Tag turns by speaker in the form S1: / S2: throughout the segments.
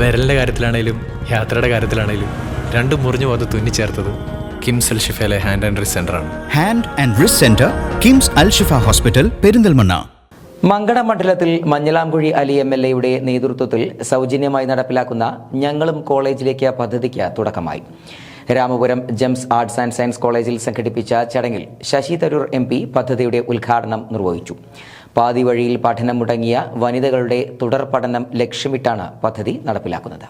S1: വിരലിന്റെ കാര്യത്തിലാണേലും യാത്രയുടെ കാര്യത്തിലാണേലും രണ്ടും മുറിഞ്ഞു പോകാതെ തുന്നിച്ചേർത്തത് കിംസ് അൽ ഷിഫയിലെ ഹാൻഡ് ആൻഡ് റിസ് ആണ്.
S2: Hand and wrist centre KIMS Al Shifa hospital Perinthalmanna.
S3: Mankada മണ്ഡലത്തിൽ മഞ്ഞളാംകുഴി അലി എം എൽ എയുടെ നേതൃത്വത്തിൽ സൗജന്യമായി നടപ്പിലാക്കുന്ന ഞങ്ങളും കോളേജിലേക്ക് പദ്ധതിക്ക് തുടക്കമായി. Ramapuram GEMS arts and science കോളേജിൽ സംഘടിപ്പിച്ച ചടങ്ങിൽ ശശി തരൂർ എം പി പദ്ധതിയുടെ ഉദ്ഘാടനം നിർവഹിച്ചു. പാതി വഴിയിൽ പഠനം മുടങ്ങിയ വനിതകളുടെ തുടർ പഠനം ലക്ഷ്യമിട്ടാണ് പദ്ധതി നടപ്പിലാക്കുന്നത്.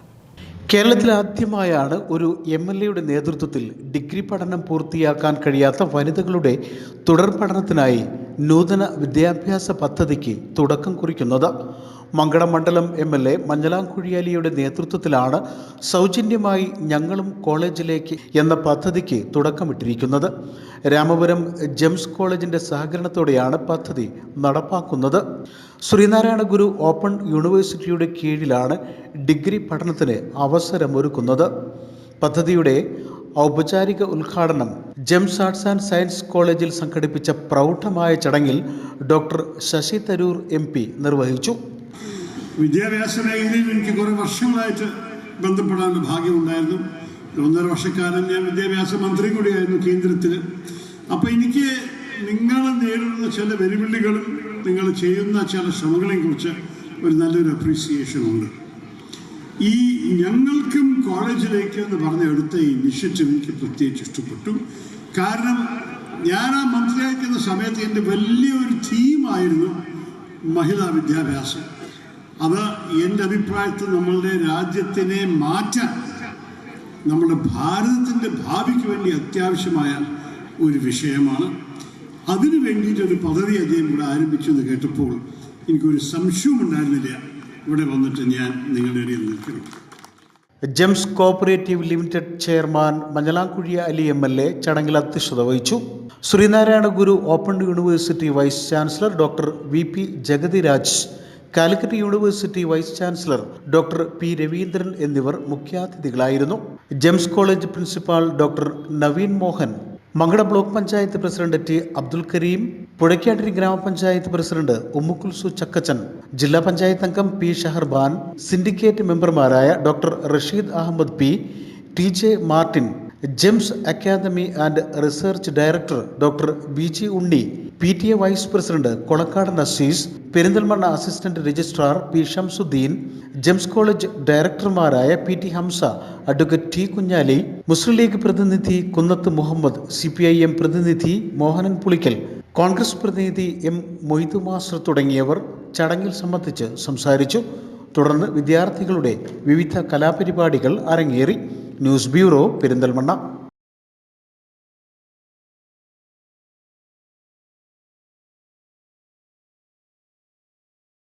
S4: കേരളത്തിൽ ആദ്യമായാണ് ഒരു എം എൽ എയുടെ നേതൃത്വത്തിൽ ഡിഗ്രി പഠനം പൂർത്തിയാക്കാൻ കഴിയാത്ത വനിതകളുടെ തുടർ പഠനത്തിനായി നൂതന വിദ്യാഭ്യാസ പദ്ധതിക്ക് തുടക്കം കുറിക്കുന്നത് മങ്കട മണ്ഡലം എം എൽ എ മഞ്ഞലാംകുഴിയാലിയുടെ നേതൃത്വത്തിലാണ് സൗജന്യമായി ഞങ്ങളും കോളേജിലേക്ക് എന്ന പദ്ധതിക്ക് തുടക്കമിട്ടിരിക്കുന്നത്. രാമപുരം ജെംസ് കോളേജിന്റെ സഹകരണത്തോടെയാണ് പദ്ധതി നടപ്പാക്കുന്നത്. ശ്രീനാരായണ ഗുരു ഓപ്പൺ യൂണിവേഴ്സിറ്റിയുടെ കീഴിലാണ് ഡിഗ്രി പഠനത്തിന് അവസരമൊരുക്കുന്നത്. പദ്ധതിയുടെ ഔപചാരിക ഉദ്ഘാടനം ജെംസ് ആർട്സ് ആൻഡ് സയൻസ് കോളേജിൽ സംഘടിപ്പിച്ച പ്രൗഢമായ ചടങ്ങിൽ doctor Shashi Tharoor M P നിർവഹിച്ചു.
S5: വിദ്യാഭ്യാസ മേഖലയിൽ എനിക്ക് കുറേ വർഷങ്ങളായിട്ട് ബന്ധപ്പെടാനുള്ള ഭാഗ്യമുണ്ടായിരുന്നു ഒന്നര വർഷക്കാലം ഞാൻ വിദ്യാഭ്യാസ മന്ത്രി കൂടിയായിരുന്നു കേന്ദ്രത്തിൽ അപ്പോൾ എനിക്ക് നിങ്ങൾ നേരിടുന്ന ചില വെല്ലുവിളികളും നിങ്ങൾ ചെയ്യുന്ന ചില ശ്രമങ്ങളെയും കുറിച്ച് ഒരു നല്ലൊരു അപ്രീസിയേഷൻ ഉണ്ട്. ഈ ഞങ്ങൾക്കും കോളേജിലേക്ക് എന്ന് പറഞ്ഞ എടുത്ത ഈ ഇനിഷ്യേറ്റീവ് എനിക്ക് പ്രത്യേകിച്ച് ഇഷ്ടപ്പെട്ടു. കാരണം ഞാൻ ആ മന്ത്രിയായിരിക്കുന്ന സമയത്ത് എന്റെ വലിയൊരു തീമായിരുന്നു മഹിളാ വിദ്യാഭ്യാസം. അത് എന്റെ അഭിപ്രായത്തിൽ നമ്മളുടെ രാജ്യത്തിനെ മാറ്റാൻ നമ്മുടെ ഭാരതത്തിന്റെ ഭാവിക്ക് വേണ്ടി അത്യാവശ്യമായ ഒരു വിഷയമാണ്. അതിനു വേണ്ടിയിട്ടൊരു പദ്ധതി അദ്ദേഹം ഇവിടെ ആരംഭിച്ചു എന്ന് കേട്ടപ്പോൾ എനിക്കൊരു സംശയവും ഉണ്ടായിരുന്നില്ല ഇവിടെ വന്നിട്ട് ഞാൻ നിങ്ങളുടെ ഇടയിൽ നിൽക്കണം
S4: GEMS cooperative limited chairman Manjalamkuzhi Ali M L A ചടങ്ങിൽ അധ്യക്ഷത വഹിച്ചു. Sreenarayana Guru open university vice chancellor doctor V P Jagathiraj Calicut university vice chancellor doctor P Raveendran എന്നിവർ മുഖ്യാതിഥികളായിരുന്നു. GEMS college principal doctor Naveen Mohan Mankada block panchayat president T Abdul Kareem Puzhakkattiri ഗ്രാമപഞ്ചായത്ത് president Ummukulsu Chakkachan ജില്ലാ പഞ്ചായത്ത് അംഗം P Shaharban syndicate മെമ്പർമാരായ doctor Rasheed Ahammed P T J Martin GEMS academy and research director doctor B G Unni P T A vice president Kolakkadan Azeez Perinthalmanna assistant registrar P Shamsuddeen GEMS college ഡയറക്ടർമാരായ P T Hamza advocate T Kunhali Muslim League പ്രതിനിധി Kunnath Muhammad C പ്രതിനിധി മോഹനൻ പുളിക്കൽ കോൺഗ്രസ് പ്രതിനിധി M Moidu master തുടങ്ങിയവർ ചടങ്ങിൽ സംബന്ധിച്ച് സംസാരിച്ചു. തുടർന്ന് വിദ്യാർത്ഥികളുടെ വിവിധ കലാപരിപാടികൾ അരങ്ങേറി. News bureau Perinthalmanna.